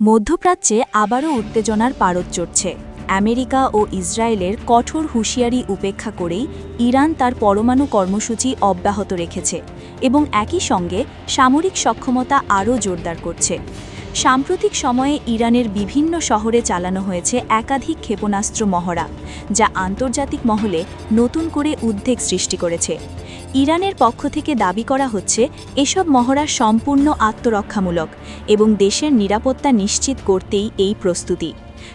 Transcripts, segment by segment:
মধ্যপ্রাচ্যে আবারও উত্তেজনার পারদ চড়ছে। আমেরিকা ও ইসরায়েলের কঠোর হুঁশিয়ারি উপেক্ষা করেই ইরান তার পরমাণু কর্মসূচি অব্যাহত রেখেছে এবং একই সঙ্গে সামরিক সক্ষমতা আরও জোরদার করছে। সাম্প্রতিক সময়ে ইরানের বিভিন্ন শহরে চালানো হয়েছে একাধিক ক্ষেপণাস্ত্র মহড়া, যা আন্তর্জাতিক মহলে নতুন করে উদ্বেগ সৃষ্টি করেছে। ইরানের পক্ষ থেকে দাবি করা হচ্ছে, এসব মহড়া সম্পূর্ণ আত্মরক্ষামূলক এবং দেশের নিরাপত্তা নিশ্চিত করতেই এই প্রস্তুতি।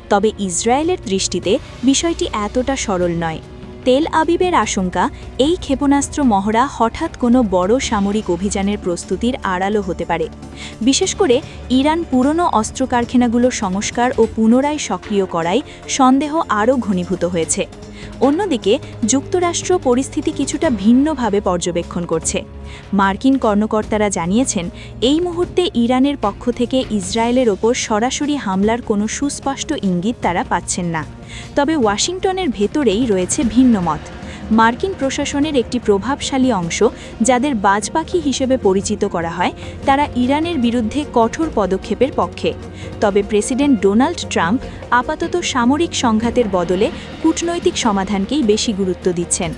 তবে ইসরায়েলের দৃষ্টিতে বিষয়টি এতটা সরল নয়। তেল আবিবের আশঙ্কা, এই ক্ষেপণাস্ত্র মহড়া হঠাৎ কোনো বড় সামরিক অভিযানের প্রস্তুতির আড়ালো হতে পারে। বিশেষ করে, ইরান পুরনো অস্ত্র কারখানাগুলো সংস্কার ও পুনরায় সক্রিয় করায় সন্দেহ আরও ঘনীভূত হয়েছে। অন্যদিকে, যুক্তরাষ্ট্র পরিস্থিতি কিছুটা ভিন্নভাবে পর্যবেক্ষণ করছে। মার্কিন কর্মকর্তারা জানিয়েছেন, এই মুহূর্তে ইরানের পক্ষ থেকে ইসরায়েলের ওপর সরাসরি হামলার কোনো সুস্পষ্ট ইঙ্গিত তারা পাচ্ছেন না। তবে ওয়াশিংটনের ভেতরেই রয়েছে ভিন্ন মত মার্কিন প্রশাসনের একটি প্রভাবশালী অংশ যাদের বাজপাখি হিসেবে পরিচিত করা হয়, তারা ইরানের বিরুদ্ধে কঠোর পদক্ষেপের পক্ষে। তবে প্রেসিডেন্ট ডোনাল্ড ট্রাম্প আপাতত সামরিক সংঘাতের বদলে কূটনৈতিক সমাধানকেই বেশি গুরুত্ব দিচ্ছেন।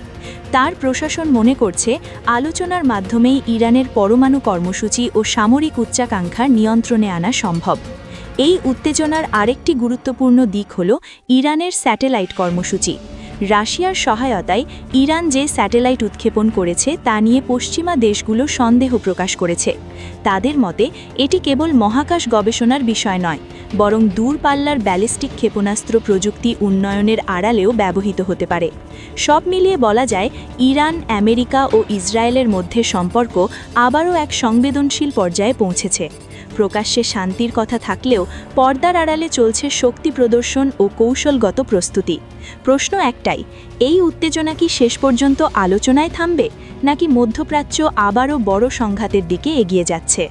তার প্রশাসন মনে করছে, আলোচনার মাধ্যমেই ইরানের পরমাণু কর্মসূচি ও সামরিক উচ্চাকাঙ্ক্ষার নিয়ন্ত্রণে আনা সম্ভব। এই উত্তেজনার আরেকটি গুরুত্বপূর্ণ দিক হল ইরানের স্যাটেলাইট কর্মসূচি। রাশিয়ার সহায়তায় ইরান যে স্যাটেলাইট উৎক্ষেপণ করেছে তা নিয়ে পশ্চিমা দেশগুলো সন্দেহ প্রকাশ করেছে। তাদের মতে, এটি কেবল মহাকাশ গবেষণার বিষয় নয়, বরং দূরপাল্লার ব্যালিস্টিক ক্ষেপণাস্ত্র প্রযুক্তি উন্নয়নের আড়ালেও ব্যবহৃত হতে পারে। সব মিলিয়ে বলা যায়, ইরান, আমেরিকা ও ইসরায়েলের মধ্যে সম্পর্ক আবারও এক সংবেদনশীল পর্যায়ে পৌঁছেছে। প্রকাশ্যে শান্তির কথা থাকলেও পর্দার আড়ালে চলছে শক্তি প্রদর্শন ও কৌশলগত প্রস্তুতি। প্রশ্ন একটাই, এই উত্তেজনা কি শেষ পর্যন্ত আলোচনায় থামবে, নাকি মধ্যপ্রাচ্য আবারও বড় সংঘাতের দিকে এগিয়ে যাচ্ছে?